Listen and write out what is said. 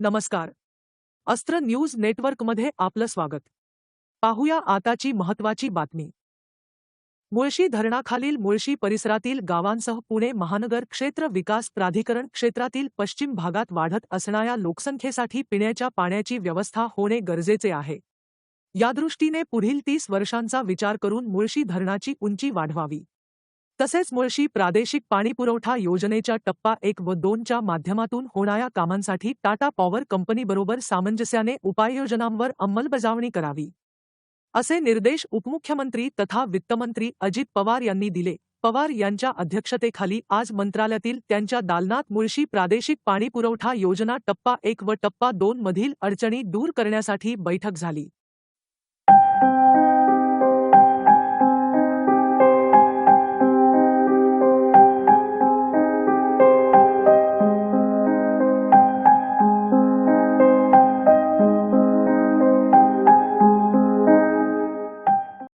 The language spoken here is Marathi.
नमस्कार. अस्त्र न्यूज नेटवर्कमध्ये आपलं स्वागत. पाहूया आताची महत्वाची बातमी. मुळशी धरणाखालील मुळशी परिसरातील गावांसह पुणे महानगर क्षेत्र विकास प्राधिकरण क्षेत्रातील पश्चिम भागात वाढत असणाऱ्या लोकसंख्येसाठी पिण्याच्या पाण्याची व्यवस्था होणे गरजेचे आहे. यादृष्टीने पुढील तीस वर्षांचा विचार करून मुळशी धरणाची उंची वाढवावी. तसेच मुळशी प्रादेशिक पाणीपुरवठा योजनेच्या टप्पा एक व दोनच्या माध्यमातून होणाऱ्या कामांसाठी टाटा पॉवर कंपनीबरोबर सामंजस्याने उपाययोजनांवर अंमलबजावणी करावी. असे निर्देश उपमुख्यमंत्री तथा वित्तमंत्री अजित पवार यांनी दिले. पवार यांच्या अध्यक्षतेखाली आज मंत्रालयातील त्यांच्या दालनात मुळशी प्रादेशिक पाणीपुरवठा योजना टप्पा एक व टप्पा दोन मधील अडचणी दूर करण्यासाठी बैठक झाली.